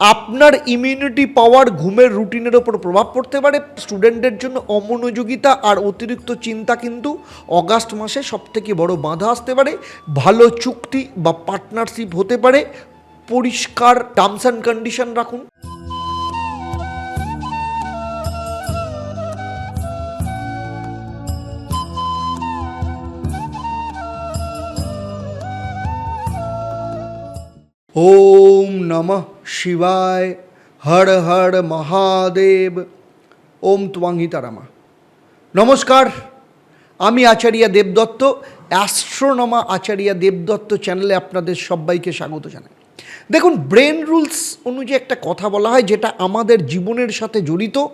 আপনার immunity power ঘুমের রুটিনের ওপর প্রভাব পড়তে পারে। স্টুডেন্টদের জন্য অমনোযোগিতা আর অতিরিক্ত চিন্তা কিন্তু অগাস্ট মাসে সবথেকে বড় বাধা আসতে পারে। ভালো চুক্তি বা পার্টনারশিপ হতে পারে। পরিষ্কার টার্মস অ্যান্ড কন্ডিশন রাখুন। ওম নমঃ। শিবায় হর হর মহাদেব। ওম তারামা। নমস্কার, আমি আচার্য দেবদত্ত, অ্যাস্ট্রোনমা আচার্য দেবদত্ত চ্যানেলে আপনাদের সবাইকে স্বাগত জানাই। দেখুন, ব্রেন রুলস অনুযায়ী একটা কথা বলা হয় যেটা আমাদের জীবনের সাথে জড়িত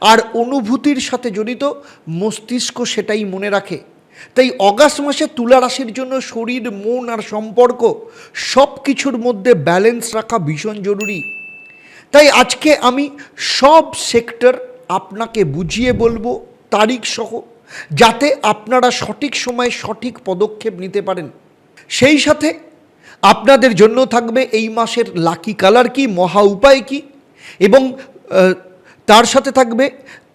আর অনুভূতির সাথে জড়িত, মস্তিষ্ক সেটাই মনে রাখে। তাই অগাস্ট মাসে তুলা রাশির জন্য শরীর, মন আর সম্পর্ক সব কিছুর মধ্যে ব্যালেন্স রাখা ভীষণ জরুরি। তাই আজকে আমি সব সেক্টর আপনাকে বুঝিয়ে বলব, তারিখ সহ, যাতে আপনারা সঠিক সময়ে সঠিক পদক্ষেপ নিতে পারেন। সেই সাথে আপনাদের জন্য থাকবে এই মাসের লাকি কালার কি, মহা উপায় কি, এবং তার সাথে থাকবে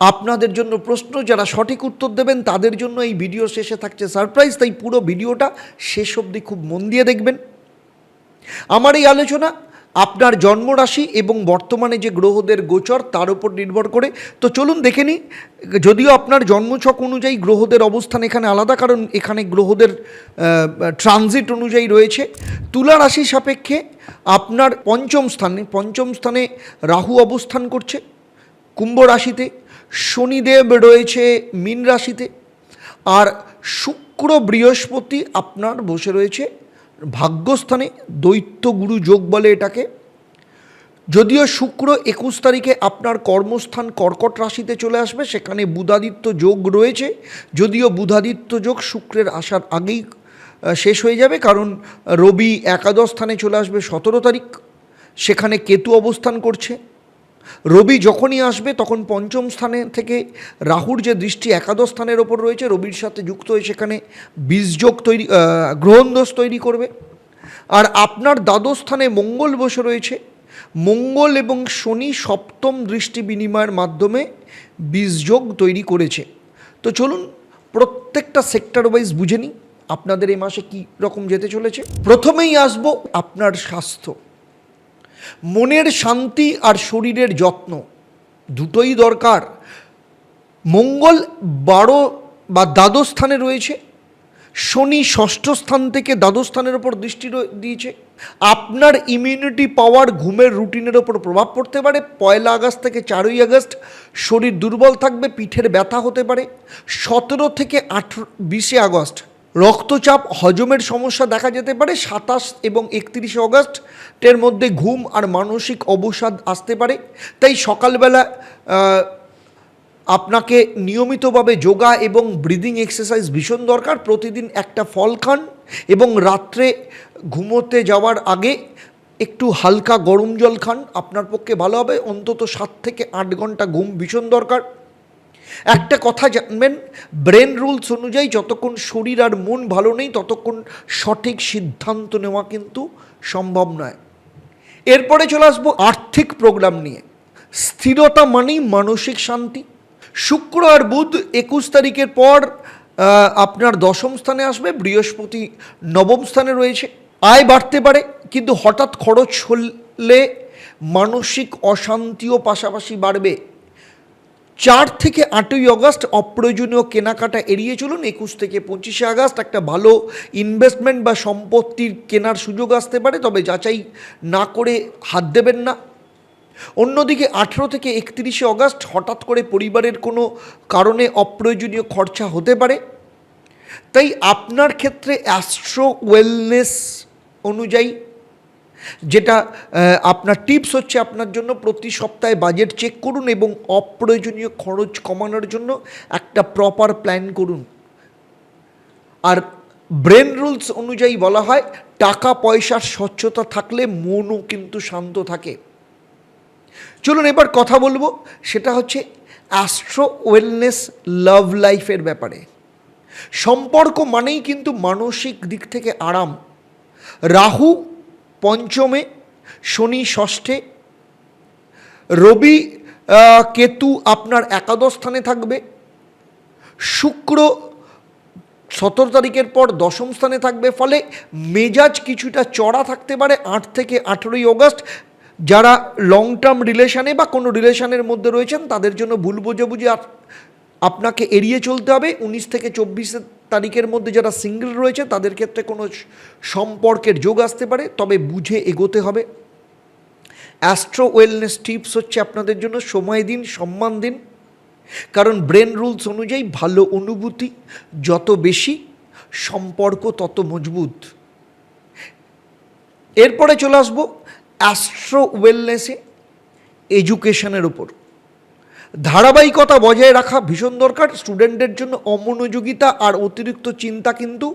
আপনাদের জন্য প্রশ্ন, যারা সঠিক উত্তর দেবেন, তাদের জন্য এই ভিডিও শেষে থাকছে সারপ্রাইজ, তাই পুরো ভিডিওটা শেষ অবধি খুব মন দিয়ে দেখবেন। আমার এই আলোচনা, আপনার জন্মরাশি এবং বর্তমানে যে গ্রহদের গোচর, তার উপর নির্ভর করে। তো চলুন দেখে নিই, যদিও আপনার জন্মছক অনুযায়ী গ্রহদের অবস্থান এখানে আলাদা, কারণ এখানে গ্রহদের ট্রানজিট অনুযায়ী রয়েছে। তুলা রাশি সাপেক্ষে আপনার পঞ্চম স্থানে পঞ্চম স্থানে রাহু অবস্থান করছে, কুম্ভ রাশিতে। শনিদেব রয়েছে মীন রাশিতে আর শুক্র বৃহস্পতি আপনার বসে রয়েছে ভাগ্যস্থানে দৈত্য গুরু যোগ বলে এটাকে। যদিও শুক্র একুশ তারিখে আপনার কর্মস্থান কর্কট রাশিতে চলে আসবে, সেখানে বুধাদিত্য যোগ রয়েছে। যদিও বুধাদিত্য যোগ শুক্রের আসার আগেই শেষ হয়ে যাবে, কারণ রবি একাদশ স্থানে চলে আসবে সতেরো তারিখ। সেখানে কেতু অবস্থান করছে। রবি যখনই আসবে, তখন পঞ্চম স্থানে থেকে রাহুর যে দৃষ্টি একাদশ স্থানের ওপর রয়েছে, রবির সাথে যুক্ত হয়ে সেখানে বীজযোগ তৈরি গ্রহণদোষ তৈরি করবে। আর আপনার দ্বাদশ স্থানে মঙ্গল বসে রয়েছে। মঙ্গল এবং শনি সপ্তম দৃষ্টি বিনিময়ের মাধ্যমে বীজযোগ তৈরি করেছে। তো চলুন, প্রত্যেকটা সেক্টর ওয়াইজ বুঝে নিই, আপনাদের এই মাসে কী রকম যেতে চলেছে। প্রথমেই আসব আপনার স্বাস্থ্য। মনের শান্তি আর শরীরের যত্ন দুটোই দরকার। মঙ্গল বারো বা দ্বাদশ স্থানে রয়েছে, শনি ষষ্ঠ স্থান থেকে দ্বাদশ স্থানের ওপর দৃষ্টি দিয়েছে। আপনার ইমিউনিটি পাওয়ার ঘুমের রুটিনের ওপর প্রভাব পড়তে পারে। পয়লা আগস্ট থেকে চারই আগস্ট শরীর দুর্বল থাকবে, পিঠের ব্যথা হতে পারে। সতেরো থেকে আঠেরো বিশে আগস্ট রক্তচাপ, হজমের সমস্যা দেখা যেতে পারে সাতাশ এবং একত্রিশে অগস্টের মধ্যে ঘুম আর মানসিক অবসাদ আসতে পারে। তাই সকালবেলা আপনাকে নিয়মিতভাবে যোগা এবং ব্রিদিং এক্সারসাইজ ভীষণ দরকার। প্রতিদিন একটা ফল খান এবং রাত্রে ঘুমোতে যাওয়ার আগে একটু হালকা গরম জল খান। আপনার পক্ষে ভালো হবে। অন্তত সাত থেকে আট ঘণ্টা ঘুম ভীষণ দরকার। একটা কথা জানবেন ব্রেন রুলস অনুযায়ী যতক্ষণ শরীর আর মন ভালো নেই, ততক্ষণ সঠিক সিদ্ধান্ত নেওয়া কিন্তু সম্ভব নয়। এরপরে চলে আসব আর্থিক প্রোগ্রাম নিয়ে। স্থিরতা মানেই মানসিক শান্তি। শুক্র আর বুধ একুশ তারিখের পর আপনার দশম স্থানে আসবে, বৃহস্পতি নবম স্থানে রয়েছে। আয় বাড়তে পারে, কিন্তু হঠাৎ খরচ হলে মানসিক অশান্তিও পাশাপাশি বাড়বে। চার থেকে আটই আগস্ট অপ্রয়োজনীয় কেনাকাটা এড়িয়ে চলুন। একুশ থেকে পঁচিশে আগস্ট একটা ভালো ইনভেস্টমেন্ট বা সম্পত্তির কেনার সুযোগ আসতে পারে, তবে যাচাই না করে হাত দেবেন না। অন্যদিকে আঠেরো থেকে একত্রিশে আগস্ট হঠাৎ করে পরিবারের কোনো কারণে অপ্রয়োজনীয় খরচা হতে পারে। তাই আপনার ক্ষেত্রে অ্যাস্ট্রো ওয়েলনেস অনুযায়ী যেটা আপনার টিপস হচ্ছে আপনার জন্য প্রতি সপ্তাহে বাজেট চেক করুন এবং অপ্রয়োজনীয় খরচ কমানোর জন্য একটা প্রপার প্ল্যান করুন। আর ব্রেন রুলস অনুযায়ী বলা হয়, টাকা পয়সার স্বচ্ছতা থাকলে মনও কিন্তু শান্ত থাকে। চলুন এবার কথা বলব, সেটা হচ্ছে অ্যাস্ট্রো ওয়েলনেস লাভ লাইফের ব্যাপারে। সম্পর্ক মানেই কিন্তু মানসিক দিক থেকে আরাম। রাহু পঞ্চমে, শনি ষষ্ঠে, রবি কেতু আপনার একাদশ স্থানে থাকবে, শুক্র সতেরো তারিখের পর দশম স্থানে থাকবে, ফলে মেজাজ কিছুটা চড়া থাকতে পারে আট থেকে আঠেরোই অগস্ট। যারা লং টার্ম রিলেশানে বা কোনো রিলেশনের মধ্যে রয়েছেন, তাদের জন্য ভুল বোঝাবুঝি আপনাকে এড়িয়ে চলতে হবে। উনিশ থেকে চব্বিশ তারিখের মধ্যে যারা সিঙ্গেল রয়েছে, তাদের ক্ষেত্রে কোনো সম্পর্কের যোগ আসতে পারে, তবে বুঝে এগোতে হবে। অ্যাস্ট্রো ওয়েলনেস টিপস হচ্ছে আপনাদের জন্য সময় দিন, সম্মান দিন। কারণ ব্রেন রুলস অনুযায়ী ভালো অনুভূতি যত বেশি, সম্পর্ক তত মজবুত। এরপরে চলে আসব অ্যাস্ট্রো ওয়েলনেসে এডুকেশনের ওপর ধারাবাহিকতা বজায় রাখা ভীষণ দরকার। স্টুডেন্টদের জন্য অমনোযোগিতা আর অতিরিক্ত চিন্তা কিন্তু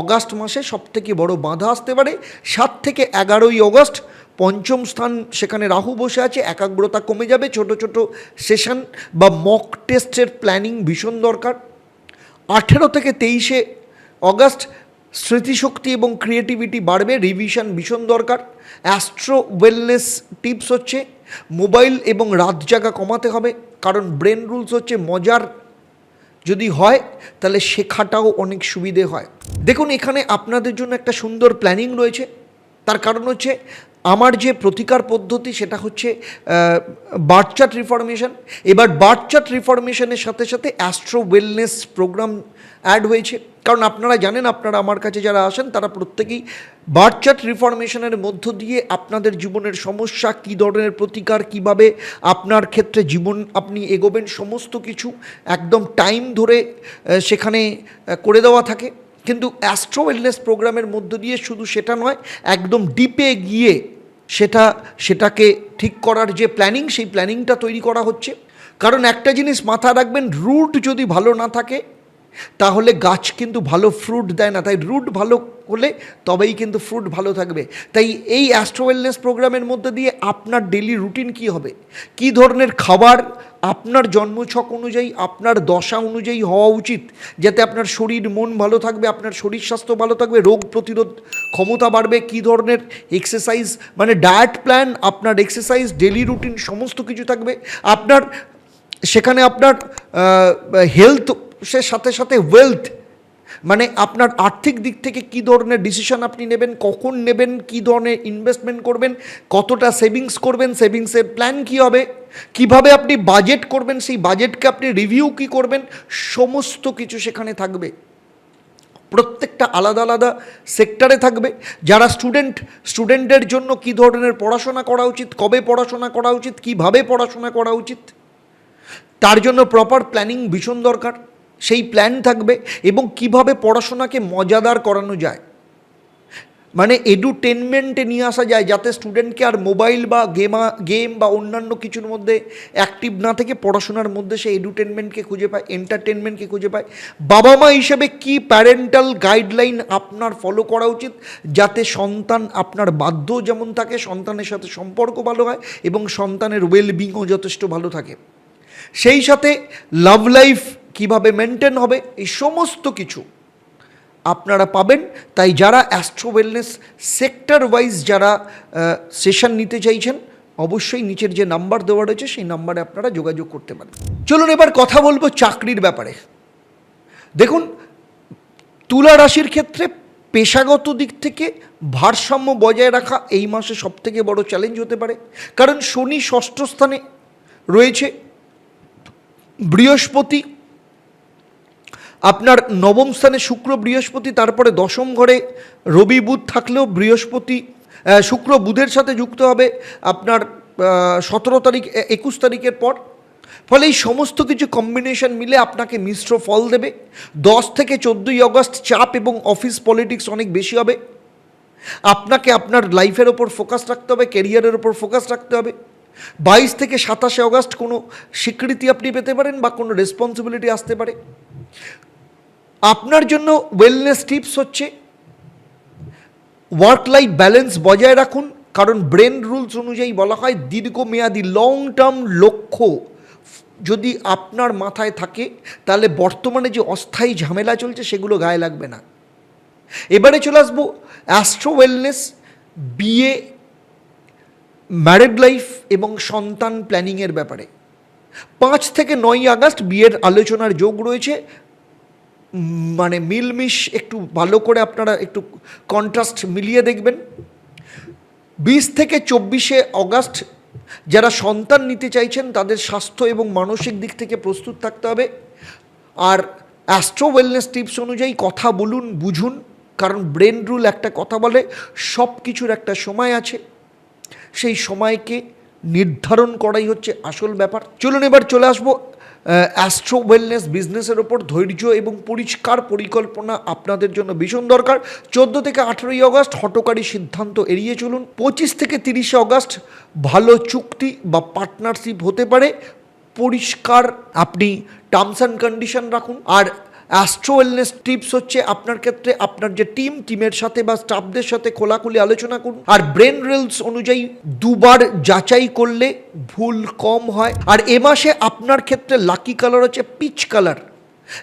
অগাস্ট মাসে সবথেকে বড় বাধা আসতে পারে। সাত থেকে এগারোই অগস্ট পঞ্চম স্থান সেখানে রাহু বসে আছে, একাগ্রতা কমে যাবে, ছোট ছোট সেশন বা মক টেস্টের প্ল্যানিং ভীষণ দরকার। আঠেরো থেকে তেইশে অগস্ট স্মৃতিশক্তি এবং ক্রিয়েটিভিটি বাড়বে, রিভিশন ভীষণ দরকার। অ্যাস্ট্রো ওয়েলনেস টিপস হচ্ছে মোবাইল এবং রাত জাগা কমাতে হবে, কারণ ব্রেন রুলস হচ্ছে মজার। যদি হয়, তাহলে শেখাটাও অনেক সুবিধে হয়। দেখুন, এখানে আপনাদের জন্য একটা সুন্দর প্ল্যানিং রয়েছে। তার কারণ হচ্ছে, আমার যে প্রতিকার পদ্ধতি, সেটা হচ্ছে বার্থচার্ট রিফরমেশন এবার বার্থচার্ট রিফরমেশনের সাথে সাথে অ্যাস্ট্রো ওয়েলনেস প্রোগ্রাম অ্যাড হয়েছে। কারণ আপনারা জানেন, আপনারা আমার কাছে যারা আসেন, তারা প্রত্যেকেই বার্থচার্ট রিফরমেশনের মধ্য দিয়ে আপনাদের জীবনের সমস্যা, কী ধরনের প্রতিকার, কীভাবে আপনার ক্ষেত্রে জীবন আপনি এগোবেন, সমস্ত কিছু একদম টাইম ধরে সেখানে করে দেওয়া থাকে। কিন্তু অ্যাস্ট্রো ওয়েলনেস প্রোগ্রামের মধ্য দিয়ে শুধু সেটা নয়, একদম ডিপে গিয়ে সেটা, সেটাকে ঠিক করার যে প্ল্যানিং সেই প্ল্যানিংটা তৈরি করা হচ্ছে। কারণ একটা জিনিস মাথায় রাখবেন রুট যদি ভালো না থাকে তাহলে গাছ কিন্তু ভালো ফ্রুট দেয় না। তাই রুট ভালো হলে তবেই কিন্তু ফ্রুট ভালো থাকবে। তাই এই অ্যাস্ট্রো ওয়েলনেস প্রোগ্রামের মধ্যে দিয়ে আপনার ডেলি রুটিন কি হবে? কি ধরনের খাবার আপনার জন্মছক অনুযায়ী, আপনার দশা অনুযায়ী হওয়া উচিত? যাতে আপনার শরীর, মন ভালো থাকবে, আপনার শরীর স্বাস্থ্য ভালো থাকবে, রোগ প্রতিরোধ ক্ষমতা বাড়বে, কি ধরনের এক্সারসাইজ মানে ডায়েট প্ল্যান আপনার এক্সারসাইজ ডেলি রুটিন সমস্ত কিছু থাকবে। আপনার, সেখানে আপনার হেলথ সে সাথে সাথে ওয়েলথ মানে আপনার আর্থিক দিক থেকে কি ধরনের ডিসিশন আপনি নেবেন, কখন নেবেন, কি ধরনের ইনভেস্টমেন্ট করবেন, কতটা সেভিংস করবেন সেভিংসের প্ল্যান কি হবে, কীভাবে আপনি বাজেট করবেন, সেই বাজেটকে আপনি রিভিউ কি করবেন, সমস্ত কিছু সেখানে থাকবে। প্রত্যেকটা আলাদা আলাদা সেক্টরে থাকবে। যারা স্টুডেন্ট স্টুডেন্টদের জন্য কি ধরনের পড়াশোনা করা উচিত, কবে পড়াশোনা করা উচিত, কীভাবে পড়াশোনা করা উচিত, তার জন্য প্রপার প্ল্যানিং ভীষণ দরকার। সেই প্ল্যান থাকবে এবং কীভাবে পড়াশোনাকে মজাদার করানো যায়। মানে এডুটেনমেন্টে নিয়ে আসা যায় যাতে স্টুডেন্টকে আর মোবাইল বা গেমা গেম বা অন্যান্য কিছুর মধ্যে অ্যাক্টিভ না থেকে পড়াশোনার মধ্যে সে এডুটেনমেন্টকে খুঁজে পায় এন্টারটেনমেন্টকে খুঁজে পায়। বাবা মা হিসেবে কি প্যারেন্টাল গাইডলাইন আপনার ফলো করা উচিত যাতে সন্তান আপনার বাধ্য যেমন থাকে, সন্তানের সাথে সম্পর্ক ভালো হয় এবং সন্তানের ওয়েলবিংও যথেষ্ট ভালো থাকে। সেই সাথে লাভ লাইফ কীভাবে মেনটেন হবে, এই সমস্ত কিছু আপনারা পাবেন। তাই যারা অ্যাস্ট্রো ওয়েলনেস সেক্টর ওয়াইজ যারা সেশন নিতে চাইছেন, অবশ্যই নিচের যে নাম্বার দেওয়া রয়েছে, সেই নাম্বারে আপনারা যোগাযোগ করতে পারেন। চলুন এবার কথা বলব চাকরির ব্যাপারে। দেখুন, তুলা রাশির ক্ষেত্রে পেশাগত দিক থেকে ভারসাম্য বজায় রাখা এই মাসে সবথেকে বড় চ্যালেঞ্জ হতে পারে। কারণ শনি ষষ্ঠ স্থানে রয়েছে। বৃহস্পতি আপনার নবম স্থানে শুক্র বৃহস্পতি, তারপরে দশম ঘরে রবি বুধ থাকলেও বৃহস্পতি শুক্র বুধের সাথে যুক্ত হবে আপনার সতেরো তারিখ একুশ তারিখের পর। ফলে এই সমস্ত কিছু কম্বিনেশন মিলে আপনাকে মিশ্র ফল দেবে। দশ থেকে চোদ্দোই আগস্ট চাপ এবং অফিস পলিটিক্স অনেক বেশি হবে। আপনাকে আপনার লাইফের ওপর ফোকাস রাখতে হবে কেরিয়ারের ওপর ফোকাস রাখতে হবে। বাইশ থেকে সাতাশে অগস্ট কোনো স্বীকৃতি আপনি পেতে পারেন বা কোনো রেসপন্সিবিলিটি আসতে পারে। আপনার জন্য ওয়েলনেস টিপস হচ্ছে ওয়ার্ক লাইফ ব্যালেন্স বজায় রাখুন, কারণ ব্রেন রুলস অনুযায়ী বলা হয় দীর্ঘমেয়াদী লং টার্ম লক্ষ্য। যদি আপনার মাথায় থাকে, তাহলে বর্তমানে যে অস্থায়ী ঝামেলা চলছে, সেগুলো গায়ে লাগবে না। এবারে চলে আসব অ্যাস্ট্রো ওয়েলনেস বিয়ে ম্যারেড লাইফ এবং সন্তান প্ল্যানিংয়ের ব্যাপারে। পাঁচ থেকে নয় আগস্ট বিয়ের আলোচনার যোগ রয়েছে। মানে মিলমিশ একটু ভালো করে আপনারা একটু কন্ট্রাস্ট মিলিয়ে দেখবেন। বিশ থেকে চব্বিশে অগাস্ট যারা সন্তান নিতে চাইছেন, তাদের স্বাস্থ্য এবং মানসিক দিক থেকে প্রস্তুত থাকতে হবে। আর অ্যাস্ট্রো ওয়েলনেস টিপস অনুযায়ী কথা বলুন, বুঝুন, কারণ ব্রেন রুল একটা কথা বলে সব কিছুর একটা সময় আছে। সেই সময়কে নির্ধারণ করাই হচ্ছে আসল ব্যাপার। চলুন এবার চলে আসব অ্যাস্ট্রো ওয়েলনেস বিজনেসের ওপর ধৈর্য এবং পরিষ্কার পরিকল্পনা আপনাদের জন্য ভীষণ দরকার। চোদ্দ থেকে আঠেরোই অগস্ট হটকারী সিদ্ধান্ত এড়িয়ে চলুন। পঁচিশ থেকে তিরিশে অগস্ট ভালো চুক্তি বা পার্টনারশিপ হতে পারে। পরিষ্কার আপনি টার্মস অ্যান্ড কন্ডিশন রাখুন। আর অ্যাস্ট্রো ওয়েলনেস টিপস হচ্ছে আপনার ক্ষেত্রে আপনার যে টিম টিমের সাথে বা স্টাফদের সাথে খোলাখুলি আলোচনা করুন। আর ব্রেন রেলস অনুযায়ী দুবার যাচাই করলে ভুল কম হয়। আর এ মাসে আপনার ক্ষেত্রে লাকি কালার হচ্ছে পিচ কালার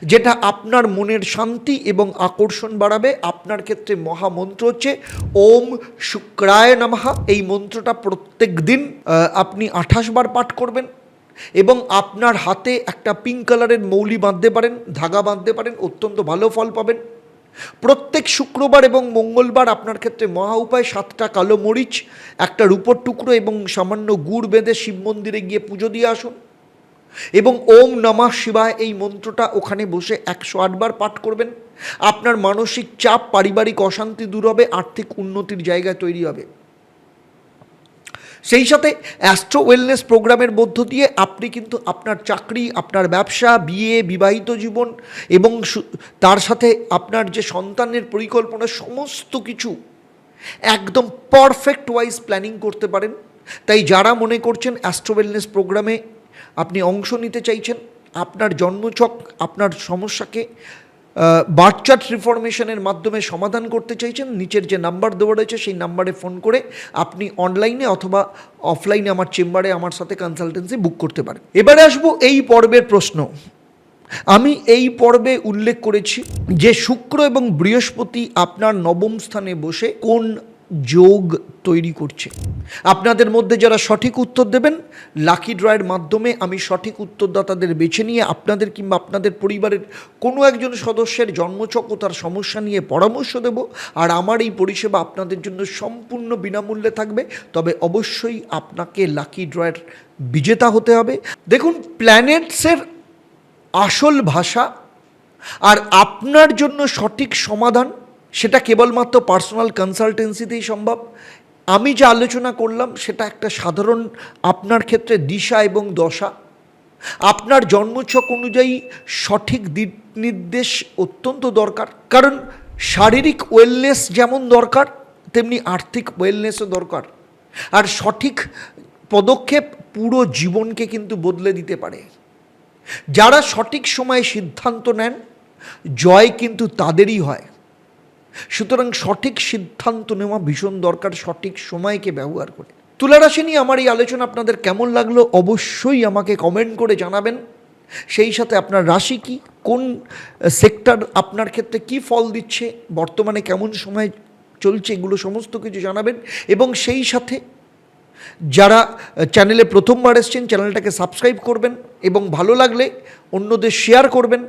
যেটা আপনার মনের শান্তি এবং আকর্ষণ বাড়াবে। আপনার ক্ষেত্রে মহামন্ত্র হচ্ছে ওম শুক্রায় নামাহা এই মন্ত্রটা প্রত্যেক দিন আপনি আঠাশ বার পাঠ করবেন। এবং আপনার হাতে একটা পিঙ্ক কালারের মৌলি বাঁধতে পারেন, ধাগা বাঁধতে পারেন, অত্যন্ত ভালো ফল পাবেন। প্রত্যেক শুক্রবার এবং মঙ্গলবার আপনার ক্ষেত্রে মহা উপায়, সাতটা কালো মরিচ, একটা রূপোর টুকরো এবং সামান্য গুড় বেঁধে শিব মন্দিরে গিয়ে পুজো দিয়ে আসুন। এবং ওম নমঃ শিবায় এই মন্ত্রটা ওখানে বসে একশো আটবার পাঠ করবেন। আপনার মানসিক চাপ, পারিবারিক অশান্তি দূর হবে, আর্থিক উন্নতির জায়গা তৈরি হবে। সেই সাথে অ্যাস্ট্রো ওয়েলনেস প্রোগ্রামের মধ্য দিয়ে আপনি কিন্তু আপনার চাকরি, আপনার ব্যবসা, বিয়ে, বিবাহিত জীবন এবং তার সাথে আপনার যে সন্তানের পরিকল্পনা সমস্ত কিছু একদম পারফেক্ট ওয়াইজ প্ল্যানিং করতে পারেন। তাই যারা মনে করছেন অ্যাস্ট্রো ওয়েলনেস প্রোগ্রামে আপনি অংশ নিতে চাইছেন, আপনার জন্মচক আপনার সমস্যাকে বার্থ চার্ট রিফরমেশনের মাধ্যমে সমাধান করতে চাইছেন। নিচের যে নাম্বার দেওয়া রয়েছে, সেই নাম্বারে ফোন করে আপনি অনলাইনে অথবা অফলাইনে আমার চেম্বারে আমার সাথে কনসালটেন্সি বুক করতে পারেন। এবারে আসব এই পর্বের প্রশ্ন। আমি এই পর্বে উল্লেখ করেছি যে শুক্র এবং বৃহস্পতি আপনার নবম স্থানে বসে কোন যোগ তৈরি করছে। আপনাদের মধ্যে যারা সঠিক উত্তর দেবেন লাকি ড্রয়ের মাধ্যমে আমি সঠিক উত্তরদাতাদের বেছে নিয়ে আপনাদের কিংবা আপনাদের পরিবারের কোনো একজন সদস্যের জন্মচক ও তার সমস্যা নিয়ে পরামর্শ দেব। আর আমার এই পরিষেবা আপনাদের জন্য সম্পূর্ণ বিনামূল্যে থাকবে। তবে অবশ্যই আপনাকে লাকি ড্রয়ের বিজেতা হতে হবে। দেখুন প্ল্যানেটসের আসল ভাষা আর আপনার জন্য সঠিক সমাধান সেটা কেবলমাত্র পার্সোনাল কনসালটেন্সিতেই সম্ভব। আমি যে আলোচনা করলাম, সেটা একটা সাধারণ আপনার ক্ষেত্রে দিশা এবং দশা। আপনার জন্মছক অনুযায়ী সঠিক দিক নির্দেশ অত্যন্ত দরকার। কারণ শারীরিক ওয়েলনেস যেমন দরকার, তেমনি আর্থিক ওয়েলনেসও দরকার। আর সঠিক পদক্ষেপ পুরো জীবনকে কিন্তু বদলে দিতে পারে। যারা সঠিক সময়ে সিদ্ধান্ত নেন, জয় কিন্তু তাদেরই হয়। সুতরাং সঠিক সিদ্ধান্ত নেওয়া ভীষণ দরকার, সঠিক সময়কে ব্যবহার করে। তুলারাশি নিয়ে আমার এই আলোচনা আপনাদের কেমন লাগল অবশ্যই আমাকে কমেন্ট করে জানাবেন। সেই সাথে আপনার রাশি কি, কোন সেক্টর আপনার ক্ষেত্রে কি ফল দিচ্ছে, বর্তমানে কেমন সময় চলছে, এগুলো সমস্ত কিছু জানাবেন। এবং সেই সাথে যারা চ্যানেলে প্রথমবার এসছেন চ্যানেলটাকে সাবস্ক্রাইব করবেন এবং ভালো লাগলে অন্যদের শেয়ার করবেন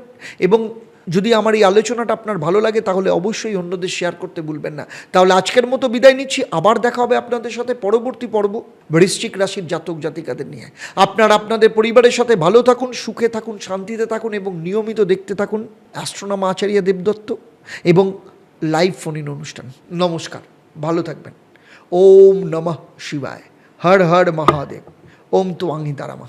এবং যদি আমার এই আলোচনাটা আপনার ভালো লাগে, তাহলে অবশ্যই অন্যদের শেয়ার করতে ভুলবেন না। তাহলে আজকের মতো বিদায় নিচ্ছি। আবার দেখা হবে আপনাদের সাথে পরবর্তী পর্ব বৃশ্চিক রাশির জাতক জাতিকাদের নিয়ে। আপনার আপনাদের পরিবারের সাথে ভালো থাকুন, সুখে থাকুন, শান্তিতে থাকুন এবং নিয়মিত দেখতে থাকুন অ্যাস্ট্রোনামা আচার্য দেবদত্ত এবং লাইভ ফোন ইন অনুষ্ঠান। নমস্কার, ভালো থাকবেন। ওম নমঃ শিবায়। হর হর মহাদেব। ওম তো তারামা